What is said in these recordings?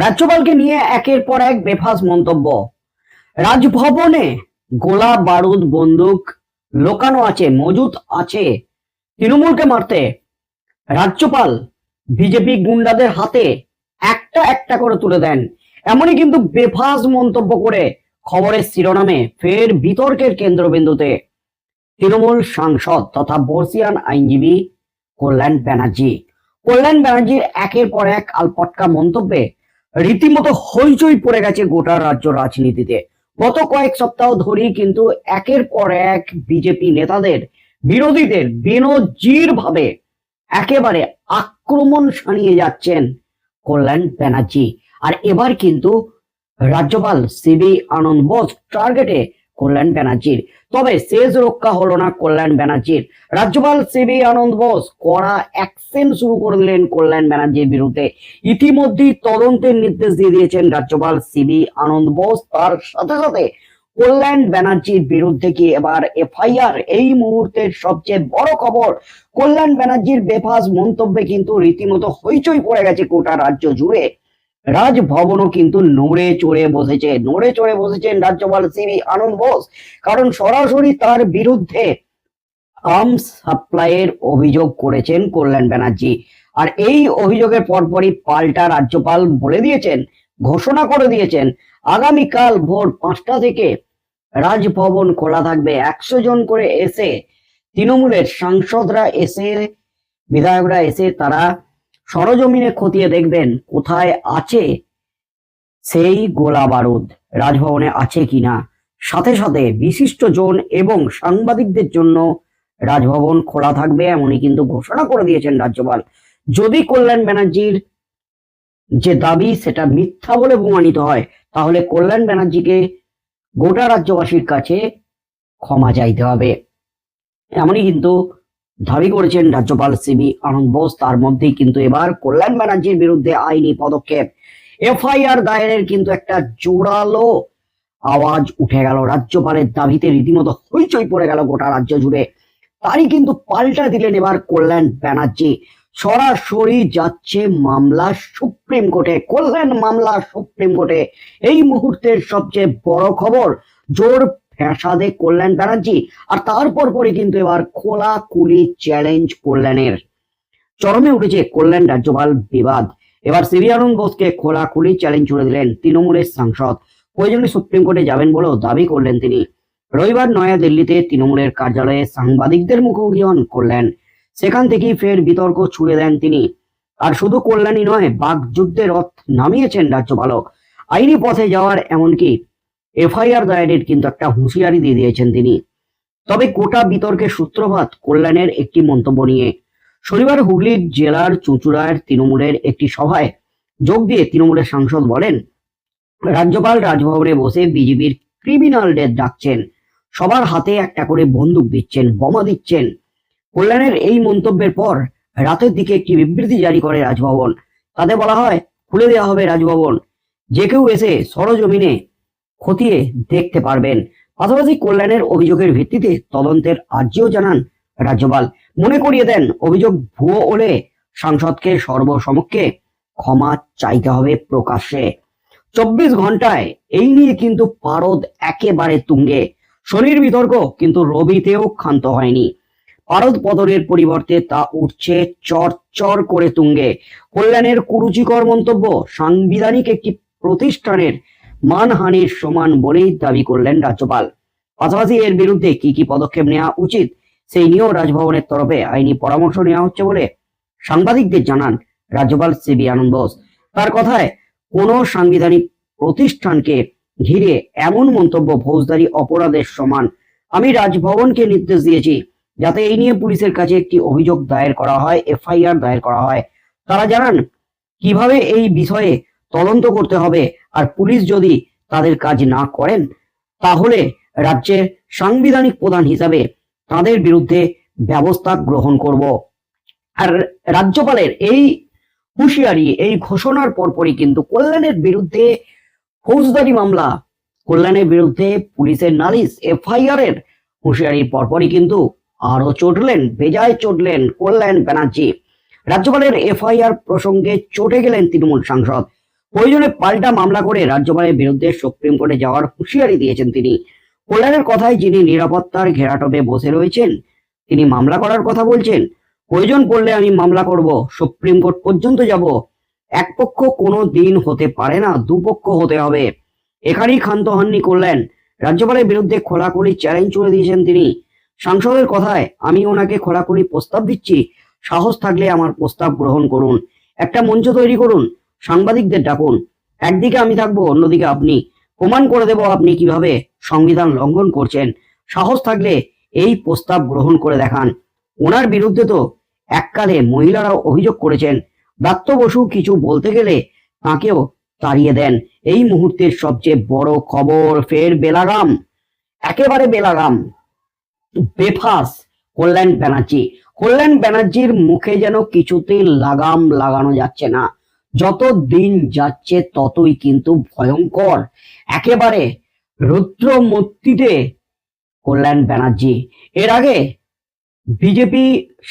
রাজ্যপালকে নিয়ে একের পর এক বেফাস মন্তব্য। রাজভবনে গোলা বারুদ বন্দুক লোকানো আছে, মজুত আছে। তৃণমূলকে মারতে রাজ্যপাল বিজেপি গুন্ডাদের হাতে একটা একটা করে তুলে দেন। এমনই কিন্তু বেফাস মন্তব্য করে খবরের শিরোনামে ফের বিতর্কের কেন্দ্রবিন্দুতে তৃণমূল সাংসদ তথা বর্ষিয়ান আইনজীবী কল্যাণ ব্যানার্জি। কল্যাণ ব্যানার্জির একের পর এক আলপটকা মন্তব্যে রীতিমতো হইচই পড়ে গেছে গোটা রাজ্য রাজনীতিতে। গত কয়েক সপ্তাহ ধরেই কিন্তু একের পর এক বিজেপি নেতাদের, বিরোধীদের বেনজির ভাবে একেবারে আক্রমণ শানিয়ে যাচ্ছেন কল্যাণ ব্যানার্জি। আর এবার কিন্তু রাজ্যপাল সিবি আনন্দ বোস টার্গেটে কল্যাণ ব্যানার্জির। তবে শেষ রক্ষা হলো না কল্যাণ ব্যানার্জির। রাজ্যপাল সিবি আনন্দ বোস কড়া অ্যাকশন শুরু করে দিলেন কল্যাণ ব্যানার্জির বিরুদ্ধে। ইতিমধ্যেই তদন্তের নির্দেশ দিয়ে দিয়েছেন রাজ্যপাল সিবি আনন্দ বোস। তার সাথে সাথে কল্যাণ ব্যানার্জির বিরুদ্ধে কি এবার এফআইআর? এই মুহূর্তের সবচেয়ে বড় খবর, কল্যাণ ব্যানার্জির বেফাস মন্তব্যে কিন্তু রীতিমতো হইচই পড়ে গেছে গোটা রাজ্য জুড়ে। রাজভবনও কিন্তু নড়ে চড়ে বসেছে, নড়ে চড়ে বসেছেন রাজ্যপাল সিবি আনন্দ বোস। কারণ সরাসরি তার বিরুদ্ধে আর্মস সাপ্লাইয়ের অভিযোগ করেছেন কল্যাণ ব্যানার্জি। আর এই অভিযোগের পরপরই পাল্টা রাজ্যপাল বলে দিয়েছেন, ঘোষণা করে দিয়েছেন, আগামীকাল ভোর পাঁচটা থেকে রাজভবন খোলা থাকবে। একশো জন করে এসে, তৃণমূলের সাংসদরা এসে, বিধায়করা এসে তারা সরজমিনে খতিয়ে দেখবেন কোথায় আছে সেই গোলা বারুদ। রাজভবনে আছে কিনা? সাথে সাথে বিশিষ্ট জন এবং সাংবাদিকদের জন্য রাজভবন খোলা থাকবে এমনই কিন্তু ঘোষণা করে দিয়েছেন রাজ্যপাল। যদি কল্যাণ ব্যানার্জির যে দাবি সেটা মিথ্যা বলে প্রমাণিত হয়, তাহলে কল্যাণ ব্যানার্জিকে গোটা রাজ্যবাসীর কাছে ক্ষমা চাইতে হবে। এমনই কিন্তু দাবি করেছেন রাজ্যপাল সিবি আনন্দ বোস। তার মধ্যেই কিন্তু এবার কল্যাণ ব্যানার্জির বিরুদ্ধে আইনি পদক্ষেপ। এফআইআর দায়েরের কিন্তু একটা জোরালো আওয়াজ উঠে গেল। রাজ্যপালের দাবিতে রীতিমতো হইচই পড়ে গেল গোটা রাজ্য জুড়ে। তারই কিন্তু পাল্টা দিলেন এবার কল্যাণ ব্যানার্জি। সরাসরি যাচ্ছে মামলা সুপ্রিম কোর্টে, কল্যাণ মামলা সুপ্রিম কোর্টে। এই মুহূর্তের সবচেয়ে বড় খবর, জোর ফ্যাসাদে কল্যাণ ব্যানার্জি আর তারপর পরে কিন্তু এবার খোলা কুলি চ্যালেঞ্জ কল্যাণের। চরমে উঠেছে কল্যাণ রাজ্যপাল বিবাদ। এবার সিরিয়ানন্দ বোসকে খোলা খুলি চ্যালেঞ্জ ছুড়ে দিলেন তৃণমূলের সাংসদ। প্রয়োজনে সুপ্রিম কোর্টে যাবেন বলেও দাবি করলেন তিনি। রবিবার নয়া দিল্লিতে তৃণমূলের কার্যালয়ে সাংবাদিকদের মুখোমুখি হন কল্যাণ। সেখান থেকেই ফের বিতর্ক ছুড়ে দেন তিনি। আর শুধু কল্যাণী নয় বাক যুদ্ধের রথ নামিয়েছেন রাজ্যপালও। আইনি পথে যাওয়ার এমনকি এফআইআর দায়েরের কিন্তু একটা হুঁশিয়ারি দিয়ে দিয়েছেন তিনি। তবে গোটা বিতর্কের সূত্রপাত কল্যাণের একটি মন্তব্য নিয়ে। শনিবার হুগলির জেলার চুঁচুড়ার তৃণমূলের একটি সভায় যোগ দিয়ে তৃণমূলের সাংসদ বলেন, রাজ্যপাল রাজভবনে বসে বিজেপির ক্রিমিনালদের ডাকছেন, সবার হাতে একটা করে বন্দুক দিচ্ছেন, বোমা দিচ্ছেন। কল্যাণের এই মন্তব্যের পর রাতের দিকে একটি বিবৃতি জারি করে রাজভবন। তাতে বলা হয়, খুলে দেওয়া হবে রাজভবন। যে কেউ এসে সরজমিনে খতিয়ে দেখতে পারবেন। পাশাপাশি কল্যাণের অভিযোগের ভিত্তিতে তদন্তের আর্জিও জানান রাজ্যপাল। মনে করিয়ে দেন, অভিযোগ ভুয়ো হলে সাংসদকে সর্বসমক্ষে ক্ষমা চাইতে হবে প্রকাশ্যে। চব্বিশ ঘন্টায় এই নিয়ে কিন্তু পারদ একেবারে তুঙ্গে। শনির বিতর্ক কিন্তু রবিতেও ক্ষান্ত হয়নি। পারদ পদরের পরিবর্তে তা উঠছে চর চর করে তুঙ্গে। কল্যাণের কুরুচিকর মন্তব্য সাংবিধানিক একটি প্রতিষ্ঠানের মানহানির সমান বলেই দাবি করলেন রাজ্যপাল। পাশাপাশি এর বিরুদ্ধে কি কি পদক্ষেপ নেওয়া উচিত, সেই নিয়েও রাজভবনের তরফে আইনি পরামর্শ নেওয়া হচ্ছে বলে সাংবাদিকদের জানান রাজ্যপাল সিবি আনন্দ বোস। তার কথায়, কোন সাংবিধানিক প্রতিষ্ঠানকে ঘিরে এমন মন্তব্য ফৌজদারি অপরাধের সমান। আমি রাজভবনকে নির্দেশ দিয়েছি যাতে এই নিয়ে পুলিশের কাছে একটি অভিযোগ দায়ের করা হয়, এফআইআর দায়ের করা হয়। তারা জানান, কীভাবে এই বিষয়ে তদন্ত করতে হবে। আর পুলিশ যদি তাদের কাজ না করেন, তাহলে রাজ্যের সাংবিধানিক প্রধান হিসাবে তাদের বিরুদ্ধে ব্যবস্থা গ্রহণ করব। আর রাজ্যপালের এই হুঁশিয়ারি, এই ঘোষণার পরপরই কিন্তু কল্যাণের বিরুদ্ধে ফৌজদারি মামলা, কল্যাণের বিরুদ্ধে পুলিশের নালিশ এফআইআর এর হুঁশিয়ারির পরপরই কিন্তু আরও চটলেন, বেজায় চটলেন কল্যাণ ব্যানার্জি। রাজ্যপালের এফআইআর প্রসঙ্গে চটে গেলেন তৃণমূল সাংসদ প্রয়োজনে পাল্টা মামলা করে রাজ্যপালের বিরুদ্ধে সুপ্রিম কোর্টে যাওয়ার হুঁশিয়ারি দিয়েছেন তিনি। কল্যাণের কথায় যিনি নিরাপত্তার ঘেরাটোপে বসে রয়েছেন, তিনি মামলা করার কথা বলছেন। প্রয়োজন পড়লে আমি মামলা করব, সুপ্রিম কোর্ট পর্যন্ত যাব। এক পক্ষ কোনো দিন হতে পারে না দুপক্ষ হতে হবে। এখানেই ক্ষান্ত হননি করলেন রাজ্যপালের বিরুদ্ধে খোলাখুলি চ্যালেঞ্জ করে দিয়েছেন তিনি। সাংসদের কথায়, আমি ওনাকে খোলাখুলি প্রস্তাব দিচ্ছি। সাহস থাকলে আমার প্রস্তাব গ্রহণ করুন। একটা মঞ্চ তৈরি করুন। সাংবাদিকদের ডাকুন। একদিকে আমি থাকব, অন্যদিকে আপনি। প্রমাণ করে দেব আপনি কীভাবে সংবিধান লঙ্ঘন করছেন। সাহস থাকলে এই প্রস্তাব গ্রহণ করে দেখান। ওনার বিরুদ্ধে তো এককালে মহিলারাও অভিযোগ করেছেন। দত্ত বসু কিছু বলতে গেলে তাকেও তাড়িয়ে দেন। এই মুহূর্তের সবচেয়ে বড় খবর ফের বেলাগাম। একেবারে বেলাগাম। বেফাস কল্যাণ ব্যানার্জি। কল্যাণ ব্যানার্জির মুখে যেন কিছুতেই লাগাম লাগানো যাচ্ছে না। যত দিন যাচ্ছে ততই কিন্তু ভয়ঙ্কর। একেবারে রুদ্রমূর্তিতে কল্যাণ ব্যানার্জি। এর আগে বিজেপি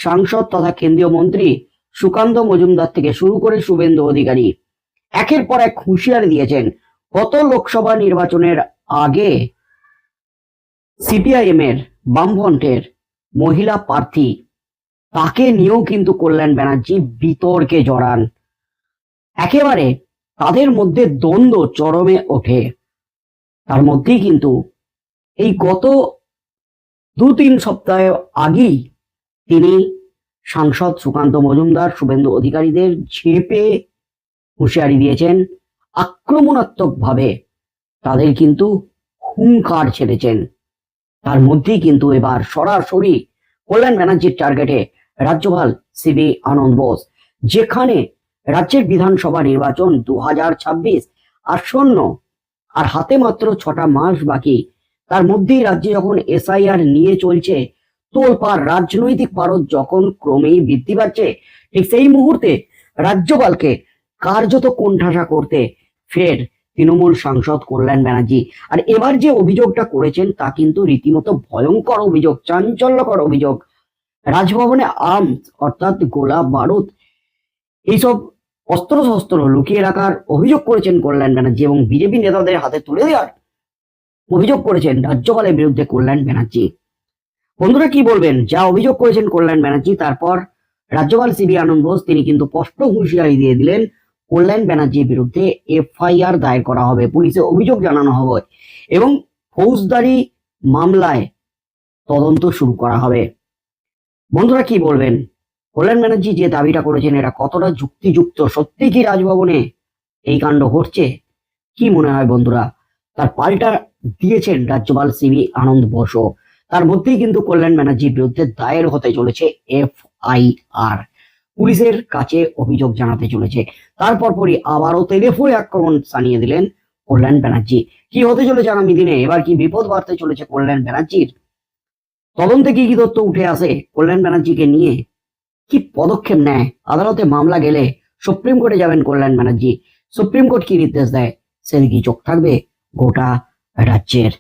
সাংসদ তথা কেন্দ্রীয় মন্ত্রী সুকান্ত মজুমদার থেকে শুরু করে শুভেন্দু অধিকারী একের পর এক হুঁশিয়ারি দিয়েছেন। গত লোকসভা নির্বাচনের আগে সিপিআইএম এর বামফ্রন্টের মহিলা প্রার্থী, তাকে নিয়েও কিন্তু কল্যাণ ব্যানার্জি বিতর্কে জড়ান। একেবারে তাদের মধ্যে দ্বন্দ্ব চরমে ওঠে। তার মধ্যেই কিন্তু এই গত দু তিন সপ্তাহ আগেই তিনি সাংসদ সুকান্ত মজুমদার, শুভেন্দু অধিকারীদের ঝেপে হুঁশিয়ারি দিয়েছেন। আক্রমণাত্মক ভাবে তাদের কিন্তু হুঙ্কার ছেড়েছেন। তার মধ্যেই কিন্তু এবার সরাসরি কল্যাণ ব্যানার্জির টার্গেটে রাজ্যপাল সিবি আনন্দ বোস, যেখানে রাজ্যের বিধানসভা নির্বাচন দু হাজার ছাব্বিশ আসন্ন। আর হাতে মাত্র ছটা মাস বাকি। তার মধ্যেই রাজ্যে যখন এসআইআর নিয়ে চলছে, তোলপাড় রাজনৈতিক পারদ যখন ক্রমেই বৃদ্ধি পাচ্ছে, ঠিক সেই মুহূর্তে রাজ্যপালকে কার্যত কোণঠাসা করতে ফের তৃণমূল সাংসদ কল্যাণ ব্যানার্জি। আর এবার যে অভিযোগটা করেছেন, তা কিন্তু রীতিমতো ভয়ঙ্কর অভিযোগ, চাঞ্চল্যকর অভিযোগ। রাজভবনে আর্মস, অর্থাৎ গোলা বারুদ, এইসব অস্ত্র শস্ত্র লুকিয়ে রাখার অভিযোগ করেছেন কল্যাণ ব্যানার্জি এবং বিজেপি নেতাদের হাতে তুলে দেওয়ার অভিযোগ করেছেন রাজ্যপালের বিরুদ্ধে কল্যাণ ব্যানার্জি। বন্ধুরা, কি বলবেন? যা অভিযোগ করেছেন কল্যাণ ব্যানার্জি, তারপর রাজ্যপাল সিবি আনন্দ বোস, তিনি কিন্তু স্পষ্ট হুঁশিয়ারি দিয়ে দিলেন, কল্যাণ ব্যানার্জির বিরুদ্ধে এফআইআর দায়ের করা হবে, পুলিশে অভিযোগ জানানো হবে এবং ফৌজদারি মামলায় তদন্ত শুরু করা হবে। বন্ধুরা, কি বলবেন? কল্যাণ ব্যানার্জি যে দাবিটা করেছেন, এটা কতটা যুক্তিযুক্ত? সত্যি কি রাজভবনে এই কাণ্ড ঘটছে? কি মনে হয় বন্ধুরা? তার পাল্টা দিয়েছেন রাজ্যপাল সিবি আনন্দ বসু। তার মধ্যেই কিন্তু কল্যাণ ব্যানার্জির বিরুদ্ধে দায়ের হতে চলেছে এফ আই আর পুলিশের কাছে অভিযোগ জানাতে চলেছে। তারপর পরই আবারও তেলেফুয়ে আক্রমণ জানিয়ে দিলেন কল্যাণ ব্যানার্জি। কি হতে চলেছে আগামী দিনে? এবার কি বিপদ বাড়তে চলেছে কল্যাণ ব্যানার্জির? তদন্তে কি কি তথ্য উঠে আসে কল্যাণ ব্যানার্জিকে নিয়ে? কি পদক্ষেপ নেয়? আদালতে মামলা গেলে সুপ্রিম কোর্টে যাবেন কল্যাণ ব্যানার্জি। সুপ্রিম কোর্ট কি নির্দেশ দেয়? সেদিকে চোখ থাকবে গোটা রাজ্যের